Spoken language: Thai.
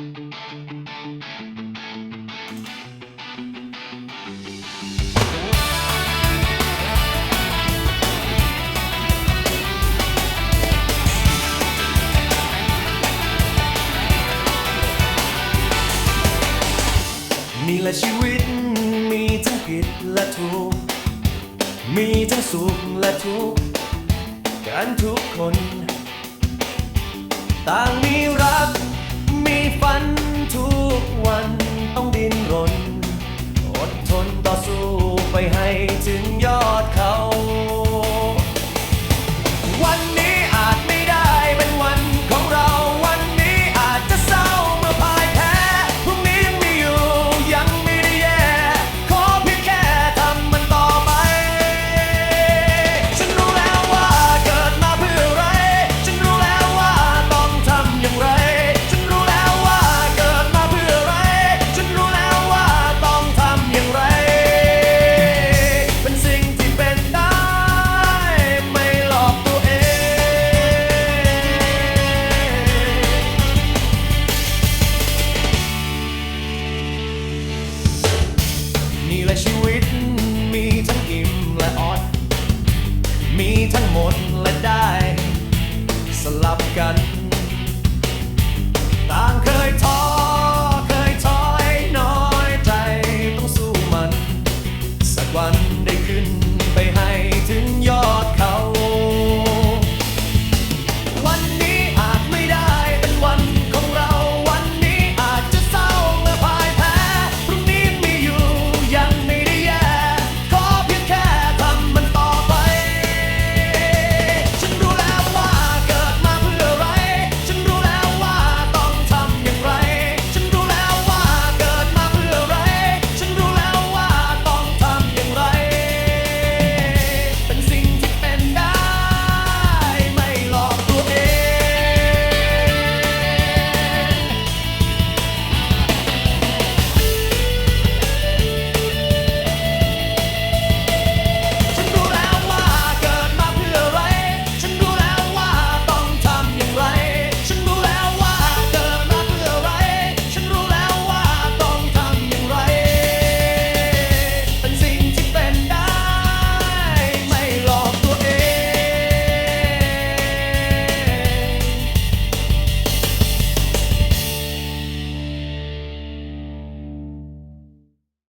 นี่แหละชีวิตมีทั้งผิดและถูก มีทั้งสุขและทุกข์กันทุกคน ต่างมี นี่แหละชีวิต มีทั้งอิ่มและออดมีทั้งหมดและได้ สลับกัน